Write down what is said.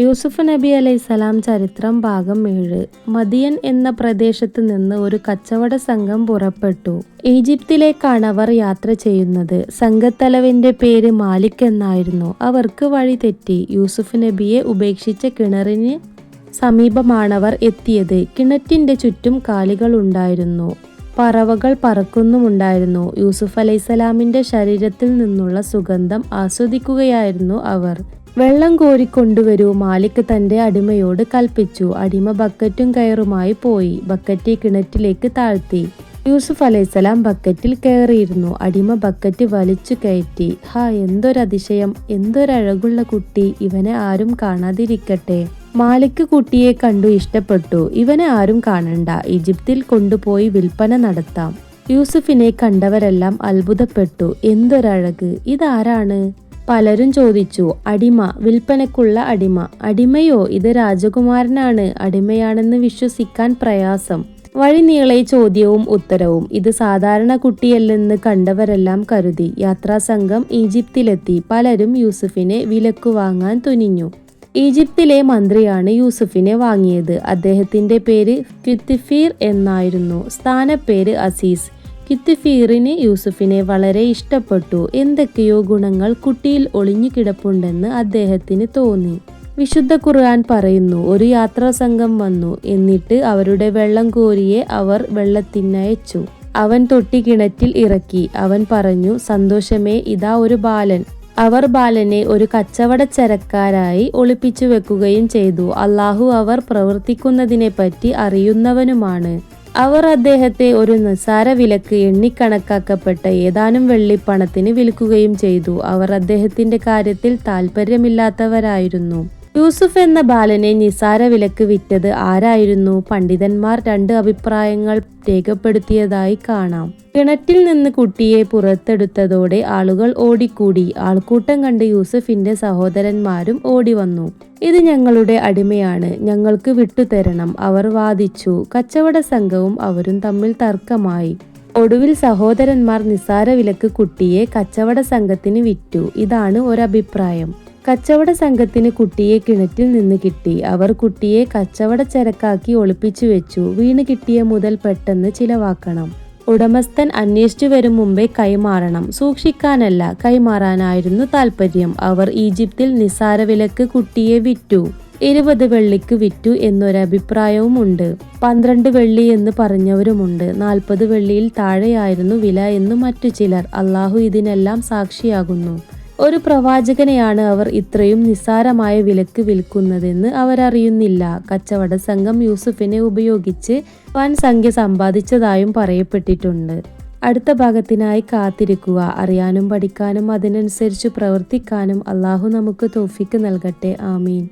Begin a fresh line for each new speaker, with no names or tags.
യൂസുഫ് നബി അലൈസലാം ചരിത്രം ഭാഗം ഏഴ്. മദിയൻ എന്ന പ്രദേശത്ത് നിന്ന് ഒരു കച്ചവട സംഘം പുറപ്പെട്ടു. ഈജിപ്തിലേക്കാണ് അവർ യാത്ര ചെയ്യുന്നത്. സംഘത്തലവിന്റെ പേര് മാലിക് എന്നായിരുന്നു. അവർക്ക് വഴി തെറ്റി. യൂസുഫ് നബിയെ ഉപേക്ഷിച്ച കിണറിന് സമീപമാണവർ എത്തിയത്. കിണറ്റിന്റെ ചുറ്റും കാലികൾ ഉണ്ടായിരുന്നു. പറവകൾ പറക്കുന്നുമുണ്ടായിരുന്നു. യൂസുഫ് അലൈസലാമിന്റെ ശരീരത്തിൽ നിന്നുള്ള സുഗന്ധം ആസ്വദിക്കുകയായിരുന്നു അവർ. വെള്ളം കോരിക്കൊണ്ടുവരൂ മാലിക് തന്റെ അടിമയോട് കൽപ്പിച്ചു. അടിമ ബക്കറ്റും കയറുമായി പോയി. ബക്കറ്റ് കിണറ്റിലേക്ക് താഴ്ത്തി. യൂസുഫ് അലൈസലാം ബക്കറ്റിൽ കയറിയിരുന്നു. അടിമ ബക്കറ്റ് വലിച്ചു കയറ്റി. ഹാ എന്തൊരതിശയം. എന്തൊരഴകുള്ള കുട്ടി. ഇവനെ ആരും കാണാതിരിക്കട്ടെ. മാലിക് കുട്ടിയെ കണ്ടു ഇഷ്ടപ്പെട്ടു. ഇവനെ ആരും കാണണ്ട. ഈജിപ്തിൽ കൊണ്ടുപോയി വിൽപ്പന നടത്താം. യൂസുഫിനെ കണ്ടവരെല്ലാം അത്ഭുതപ്പെട്ടു. എന്തൊരഴക്. ഇതാരാണ്? പലരും ചോദിച്ചു അടിമ വിൽപ്പനക്കുള്ള അടിമ. അടിമയോ? ഇത് രാജകുമാരനാണ്. അടിമയാണെന്ന് വിശ്വസിക്കാൻ പ്രയാസം. വഴി നീളെ ചോദ്യവും ഉത്തരവും. ഇത് സാധാരണ കുട്ടിയല്ലെന്ന് കണ്ടവരെല്ലാം കരുതി. യാത്രാസംഘം ഈജിപ്തിലെത്തി. പലരും യൂസുഫിനെ വിലക്കു വാങ്ങാൻ തുനിഞ്ഞു. ഈജിപ്തിലെ മന്ത്രിയാണ് യൂസുഫിനെ വാങ്ങിയത്. അദ്ദേഹത്തിന്റെ പേര് ഫിത്തിഫീർ എന്നായിരുന്നു. സ്ഥാനപ്പേര് അസീസ്. കിത്തിഫീറിന് യൂസുഫിനെ വളരെ ഇഷ്ടപ്പെട്ടു. എന്തൊക്കെയോ ഗുണങ്ങൾ കുട്ടിയിൽ ഒളിഞ്ഞു കിടപ്പുണ്ടെന്ന് അദ്ദേഹത്തിന് തോന്നി. വിശുദ്ധ ഖുർആൻ പറയുന്നു ഒരു യാത്രാ സംഘം വന്നു. എന്നിട്ട് അവരുടെ വെള്ളം കോരിയെ അവർ വെള്ളത്തിനയച്ചു. അവൻ തൊട്ടി കിണറ്റിൽ ഇറക്കി. അവൻ പറഞ്ഞു സന്തോഷമേ ഇതാ ഒരു ബാലൻ. അവർ ബാലനെ ഒരു കച്ചവട ചരക്കാരായി ഒളിപ്പിച്ചു വെക്കുകയും ചെയ്തു. അള്ളാഹു അവർ പ്രവർത്തിക്കുന്നതിനെപ്പറ്റി അറിയുന്നവനുമാണ്. അവർ അദ്ദേഹത്തെ ഒരു നിസ്സാര വിലക്ക് എണ്ണിക്കണക്കാക്കപ്പെട്ട ഏതാനും വെള്ളിപ്പണത്തിന് വിൽക്കുകയും ചെയ്തു. അവർ അദ്ദേഹത്തിന്റെ കാര്യത്തിൽ താല്പര്യമില്ലാത്തവരായിരുന്നു യൂസുഫ് എന്ന ബാലനെ നിസാര വിലക്ക് വിറ്റത് ആരായിരുന്നു? പണ്ഡിതന്മാർ രണ്ട് അഭിപ്രായങ്ങൾ രേഖപ്പെടുത്തിയതായി കാണാം. കിണറ്റിൽ നിന്ന് കുട്ടിയെ പുറത്തെടുത്തതോടെ ആളുകൾ ഓടിക്കൂടി. ആൾക്കൂട്ടം കണ്ട് യൂസഫിന്റെ സഹോദരന്മാരും ഓടി വന്നു ഇത് ഞങ്ങളുടെ അടിമയാണ്. ഞങ്ങൾക്ക് വിട്ടുതരണം അവർ വാദിച്ചു. കച്ചവട സംഘവും അവരും തമ്മിൽ തർക്കമായി. ഒടുവിൽ സഹോദരന്മാർ നിസാര വിലക്ക് കുട്ടിയെ കച്ചവട സംഘത്തിന് വിറ്റു. ഇതാണ് ഒരഭിപ്രായം. കച്ചവട സംഘത്തിന് കുട്ടിയെ കിണറ്റിൽ നിന്ന് കിട്ടി. അവർ കുട്ടിയെ കച്ചവട ചരക്കാക്കി ഒളിപ്പിച്ചു വെച്ചു. വീണ് കിട്ടിയ മുതൽ പെട്ടെന്ന് ചിലവാക്കണം. ഉടമസ്ഥൻ അന്വേഷിച്ചു വരും മുമ്പേ കൈമാറണം. സൂക്ഷിക്കാനല്ല കൈമാറാനായിരുന്നു താല്പര്യം അവർ ഈജിപ്തിൽ നിസാര വിലക്ക് കുട്ടിയെ വിറ്റു. ഇരുപത് വെള്ളിക്ക് വിറ്റു എന്നൊരഭിപ്രായവുമുണ്ട്. പന്ത്രണ്ട് വെള്ളി എന്ന് പറഞ്ഞവരുമുണ്ട്. നാൽപ്പത് വെള്ളിയിൽ താഴെയായിരുന്നു വില എന്ന് മറ്റു ചിലർ. അള്ളാഹു ഇതിനെല്ലാം സാക്ഷിയാകുന്നു. ഒരു പ്രവാചകനെയാണ് അവർ ഇത്രയും നിസ്സാരമായ വിലക്ക് വിൽക്കുന്നതെന്ന് അവരറിയുന്നില്ല. കച്ചവട സംഘം യൂസുഫിനെ ഉപയോഗിച്ച് വൻ സംഖ്യ സമ്പാദിച്ചതായും പറയപ്പെട്ടിട്ടുണ്ട്. അടുത്ത ഭാഗത്തിനായി കാത്തിരിക്കുക. അറിയാനും പഠിക്കാനും അതിനനുസരിച്ച് പ്രവർത്തിക്കാനും അള്ളാഹു നമുക്ക് തോഫിക്ക് നൽകട്ടെ. ആമീൻ.